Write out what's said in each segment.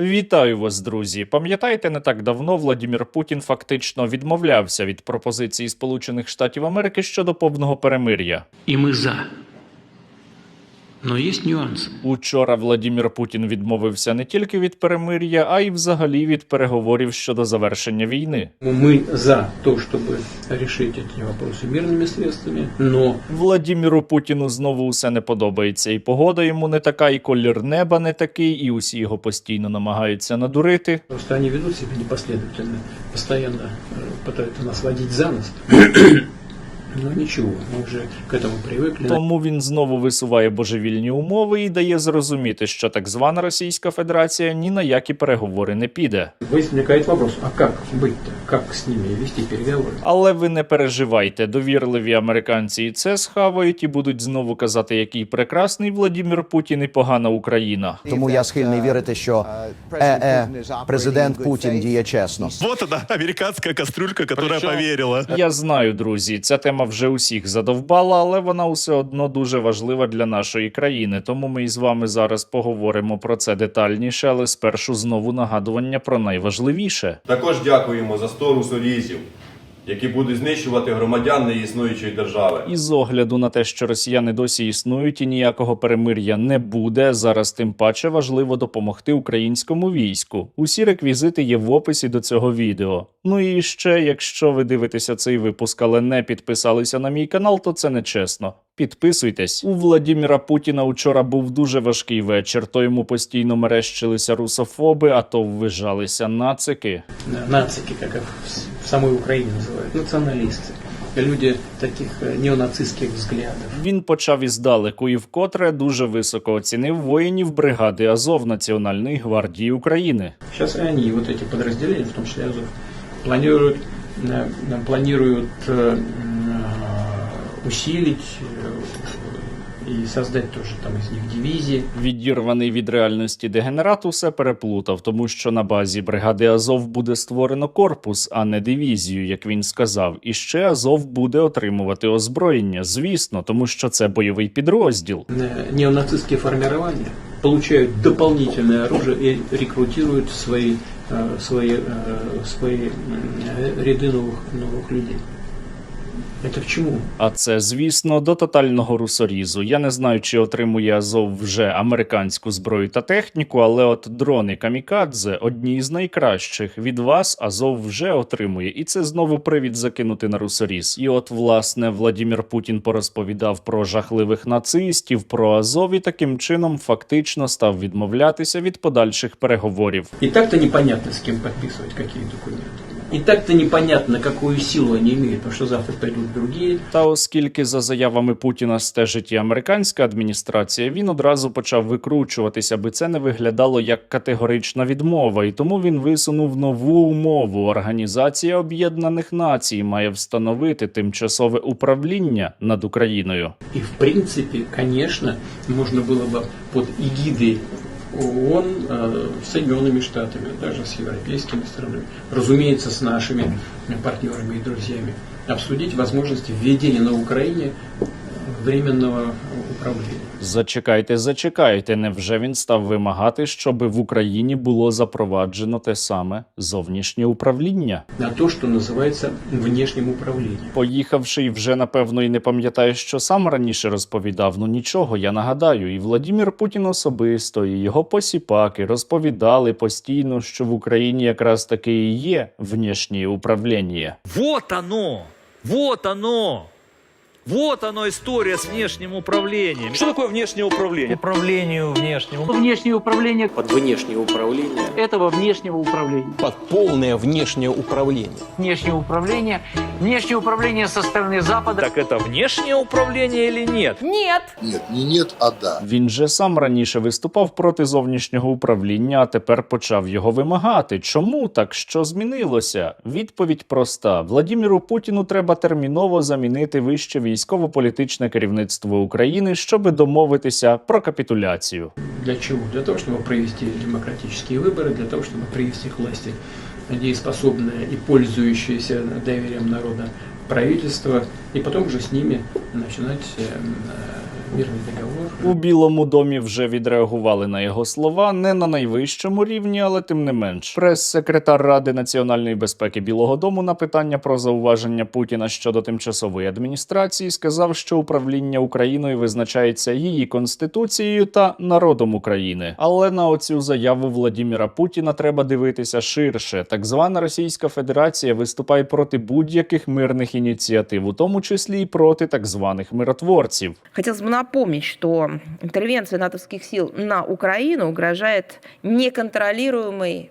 Вітаю вас, друзі. Пам'ятаєте, не так давно Владімір Путін фактично відмовлявся від пропозиції Сполучених Штатів Америки щодо повного перемир'я. і ми за. Но есть нюансы. Учора Владімір Путін відмовився не тільки від перемир'я, а й взагалі від переговорів щодо завершення війни. Мы за то, чтобы решить эти вопросы мирными средствами, но Владіміру Путіну знову усе не подобається, і погода йому не така, і колір неба не такий, і усі його постійно намагаються надурити. просто они ведут себя непоследовательно, постоянно э, пытаются нас водить за нос. Но ничего, мы уже к этому привыкли. Тому він знову висуває божевільні умови і дає зрозуміти, що так звана Російська Федерація ні на які переговори не піде. Возникает вопрос, а как быть-то? Как с ними вести переговоры? Але ви не переживайте, довірливі американці і це схавають і будуть знову казати, який прекрасний Владімір Путін і погана Україна. Тому я схильний вірити, що е, е, президент Путін діє чесно. Вот она, американская кастрюлька, которая поверила. Я знаю, друзі, ця тема вже усіх задовбала, але вона все одно дуже важлива для нашої країни. Тому ми із вами зараз поговоримо про це детальніше, але спершу знову нагадування про найважливіше. Також дякуємо за 100 русорізів, які будуть знищувати громадян неіснуючої держави. І з огляду на те, що росіяни досі існують і ніякого перемир'я не буде, зараз тим паче важливо допомогти українському війську. Усі реквізити є в описі до цього відео. Ну і ще, якщо ви дивитеся цей випуск, але не підписалися на мій канал, то це нечесно. Підписуйтесь. У Владіміра Путіна учора був дуже важкий вечір. То йому постійно мерещилися русофоби, а то ввижалися нацики. На- Нацики, их в- в самой Украине называют, националисты. Люди таких э, неонацистских взглядов. Він почав іздалеку і вкотре дуже високо оцінив воїнів бригади Азов Національної гвардії України. Сейчас и они, вот эти подразделения, в том числе Азов, планируют, э, э, планируют э, м, э, усилить э, и создать тоже там из них дивизии. Відірваний від реальності дегенерат усе переплутав, тому що на базі бригади Азов буде створено корпус, а не дивізію, як він сказав. І ще Азов буде отримувати озброєння, звісно, тому що це бойовий підрозділ. Э, Неонацистские формирования получают дополнительное оружие и рекрутируют в свои, э, свои, э, свои м, э, ряды новых, новых людей. Это к чему? А це, звісно, до тотального русорізу. Я не знаю, чи отримує Азов вже американську зброю та техніку, але от дрони Камікадзе одні з найкращих. Від вас Азов вже отримує, і це знову привід закинути на русоріз. І от, власне, Владімір Путін порозповідав про жахливих нацистів, про Азов і таким чином фактично став відмовлятися від подальших переговорів. И так-то непонятно, с кем подписывать какие документы. И так-то непонятно, какую силу они имеют, потому что завтра придут другие. Та оскільки за заявами Путіна стежить і американська адміністрація, він одразу почав викручуватися, аби це не виглядало як категорична відмова, і тому він висунув нову умову. Організація Об'єднаних Націй має встановити тимчасове управління над Україною. И в принципе, конечно, можно было бы под эгидой ООН э, с Соединенными Штатами, даже с европейскими странами, разумеется, с нашими партнерами и друзьями, обсудить возможности введения на Украине временного управления. Зачекайте, зачекайте. Невже він став вимагати, щоб в Україні було запроваджено те саме зовнішнє управління? На то, что называется внешним управлением. Поїхавши і вже напевно і не пам'ятає, що сам раніше розповідав. Ну нічого, я нагадаю, і Владімір Путін особисто, і його посіпаки розповідали постійно, що в Україні якраз таки і є внішнє управління. Вот оно! Вот оно! Вот оно история с внешним управлением. Что такое внешнее управление? Управлению внешнему. внешнее управление под внешнее управление этого внешнего управления. Под полное внешнее управление. Внешнее управление, внешнее управление со стороны Запада. Так это внешнее управление или нет? Нет, не нет, а да. Він же сам раніше виступав проти зовнішнього управління, а тепер почав його вимагати. Чому так? Що змінилося? Відповідь проста: Владіміру Путіну треба терміново замінити вище військово-політичне керівництво України, щоби домовитися про капітуляцію. Для чего? Для того, чтобы провести демократические выборы, для того, чтобы привести к власти дееспособное и пользующееся доверием народа правительство, и потом уже с ними начинать э, э, мирный договор. У Білому домі вже відреагували на його слова не на найвищому рівні, але тим не менш. Прес-секретар Ради національної безпеки Білого Дому на питання про зауваження Путіна щодо тимчасової адміністрації сказав, що управління Україною визначається її конституцією та народом України. Але на оцю заяву Владіміра Путіна треба дивитися ширше. Так звана Російська Федерація виступає проти будь-яких мирних ініціатив, у тому числі і проти так званих миротворців. Хотелось напомнить, что интервенция натовских сил на Украину угрожает неконтролируемой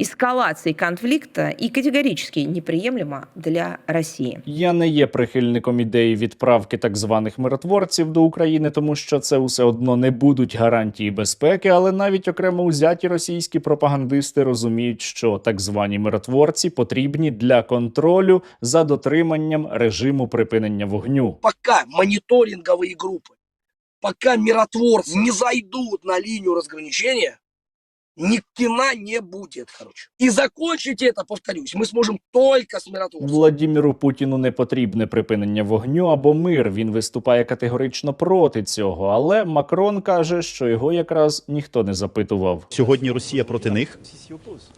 эскалацией конфликта и категорически неприемлема для России. Я не є прихильником ідеї відправки так званих миротворців до України, тому що це все одно не будуть гарантії безпеки, але навіть окремо узяті російські пропагандисти розуміють, що так звані миротворці потрібні для контролю за дотриманням режиму припинення вогню. пока мониторинговые группы, пока миротворцы не зайдут на линию разграничения, ни кино не будет, короче. И закончить это, повторюсь, мы сможем только с миротворцем. Владіміру Путіну не потрібне припинення вогню або мир. Він виступає категорично проти цього. Але Макрон каже, що його якраз ніхто не запитував. Сьогодні Росія проти них,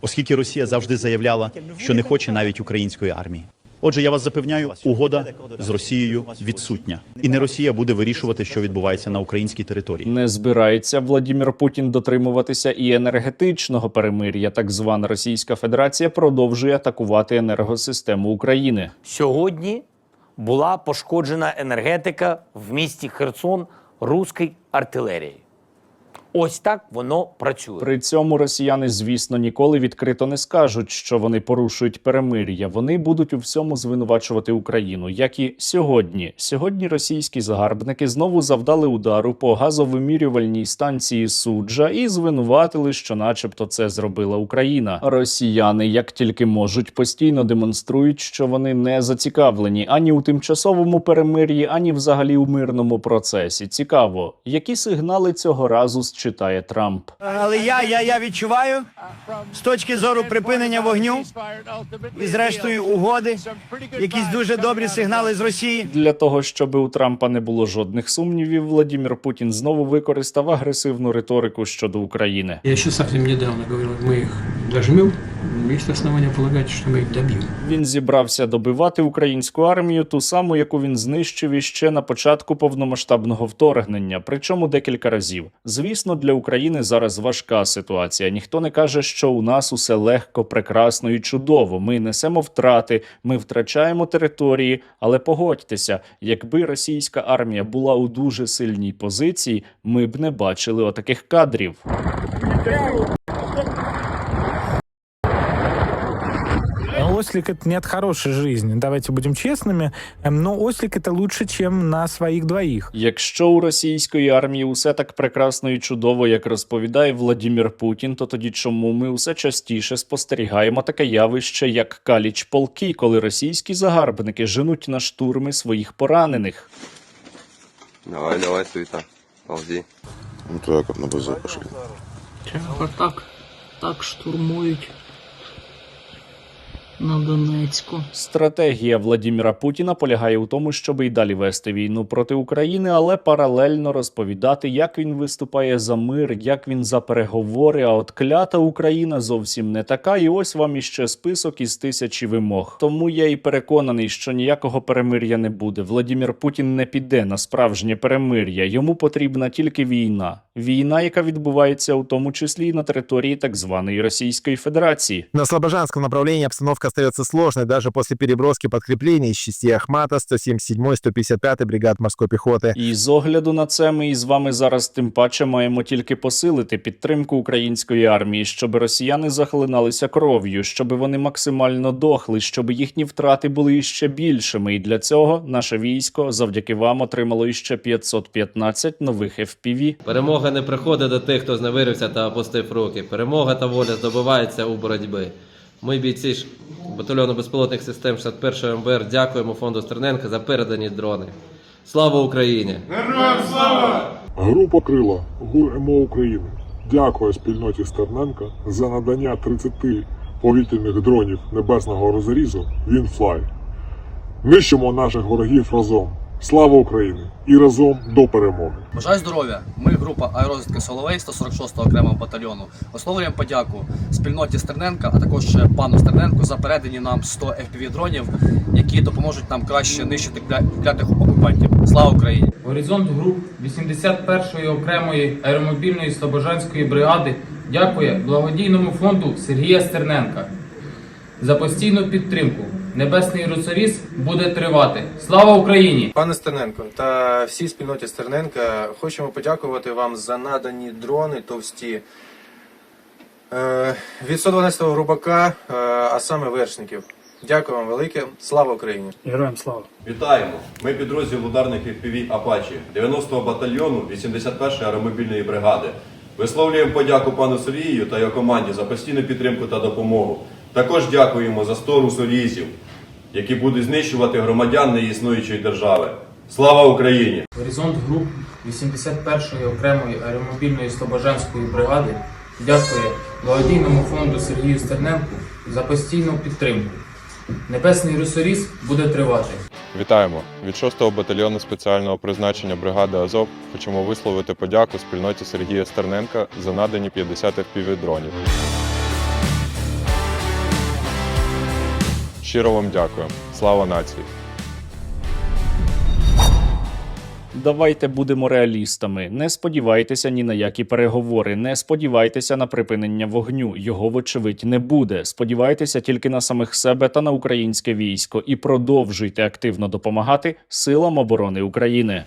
оскільки Росія завжди заявляла, що не хоче навіть української армії. Отже, я вас запевняю, угода з Росією відсутня, і не Росія буде вирішувати, що відбувається на українській території. Не збирається Владімір Путін дотримуватися і енергетичного перемир'я. Так звана Російська Федерація продовжує атакувати енергосистему України. Сьогодні була пошкоджена енергетика в місті Херсон руської артилерії. Ось так воно працює. При цьому росіяни, звісно, ніколи відкрито не скажуть, що вони порушують перемир'я. Вони будуть у всьому звинувачувати Україну, як і сьогодні. Сьогодні російські загарбники знову завдали удару по газовимірювальній станції суджа і звинуватили, що, начебто, це зробила Україна. Росіяни, як тільки можуть, постійно демонструють, що вони не зацікавлені ані у тимчасовому перемир'ї, ані взагалі у мирному процесі. Цікаво, які сигнали цього разу считає Трамп. Але я, я, я відчуваю, з точки зору припинення вогню і зрештою угоди, якісь дуже добрі сигнали з Росії. Для того щоб у Трампа не було жодних сумнівів, Владимир Путін знову використав агресивну риторику щодо України. Я ще зовсім недавно говорив, ми їх дожмем, есть основания полагать, что мы их добьем. Він зібрався добивати українську армію, ту саму, яку він знищив іще на початку повномасштабного вторгнення, причому декілька разів. Звісно, для України зараз важка ситуація. Ніхто не каже, що у нас усе легко, прекрасно і чудово. Ми несемо втрати, ми втрачаємо території. Але погодьтеся, якби російська армія була у дуже сильній позиції, ми б не бачили отаких кадрів. Ослик это нет хорошей жизни, давайте будем честными, но ослик это лучше, чем на своих двоих. Якщо у російської армії усе так прекрасно і чудово, як розповідає Владімір Путін, то тоді чому ми усе частіше спостерігаємо таке явище, як каліч полки, коли російські загарбники женуть на штурми своїх поранених? Давай, давай, суета. Ползи. Ну туда как на базар пошли. так, так штурмують на Донецьку. Стратегія Владіміра Путіна полягає у тому, щоб і далі вести війну проти України, але паралельно розповідати, як він виступає за мир, як він за переговори. А от клята Україна зовсім не така. І ось вам іще список із тисячі вимог. Тому я і переконаний, що ніякого перемир'я не буде. Владімір Путін не піде на справжнє перемир'я. Йому потрібна тільки війна. Війна, яка відбувається у тому числі і на території так званої Російської Федерації. На Слобожанском направлении обстановка остается сложной даже после переброски подкреплений из частей Ахмата, 177-й, 155-й бригад морской пехоты. І з огляду на це ми із вами зараз тим паче маємо тільки посилити підтримку української армії, щоб росіяни захлиналися кров'ю, щоб вони максимально дохли, щоб їхні втрати були іще більшими. І для цього наше військо завдяки вам отримало іще 515 нових FPV. Перемога не приходить до тих, хто зневирився та опустив руки. Перемога та воля здобувається у боротьбі. Ми, бійці ж батальйону безпілотних систем 61 МБР, дякуємо фонду Стерненка за передані дрони. Слава Україні! Група Крила ГУР МО України дякує спільноті Стерненка за надання 30 повітряних дронів небесного розрізу Вінфлай. Нищимо наших ворогів разом. Слава Україні! І разом до перемоги! Бажаю здоров'я! Ми група аеророзвідки Соловей 146-го окремого батальйону. Висловлюємо подяку спільноті Стерненка, а також пану Стерненку за передані нам 100 fpv дронів, які допоможуть нам краще нищити кля- клятих окупантів. Слава Україні! Горизонт груп 81-ї окремої аеромобільної слобожанської бригади дякує благодійному фонду Сергія Стерненка за постійну підтримку. Небесний Руцаріс буде тривати. Слава Україні! Пане Стерненко та всій спільноті Стерненка хочемо подякувати вам за надані дрони товсті е, від 112-го Рубака, е, а саме вершників. Дякую вам велике. Слава Україні! Героям слава! Вітаємо! Ми підрозділ ударних FPV Апачі 90-го батальйону 81-ї аеромобільної бригади. Висловлюємо подяку пану Сергію та його команді за постійну підтримку та допомогу. Також дякуємо за 100 русорізів, які будуть знищувати громадян неіснуючої держави. Слава Україні! Горизонт груп 81-ї окремої аеромобільної слобожанської бригади дякує благодійному фонду Сергію Стерненку за постійну підтримку. Небесний Русоріс буде тривати. Вітаємо від 6-го батальйону спеціального призначення бригади Азов. Хочемо висловити подяку спільноті Сергія Стерненка за надані 50 fpv Щиро вам дякую. Слава нації! Давайте будемо реалістами. Не сподівайтеся ні на які переговори, не сподівайтеся на припинення вогню. Його, вочевидь, не буде. Сподівайтеся тільки на самих себе та на українське військо і продовжуйте активно допомагати силам оборони України.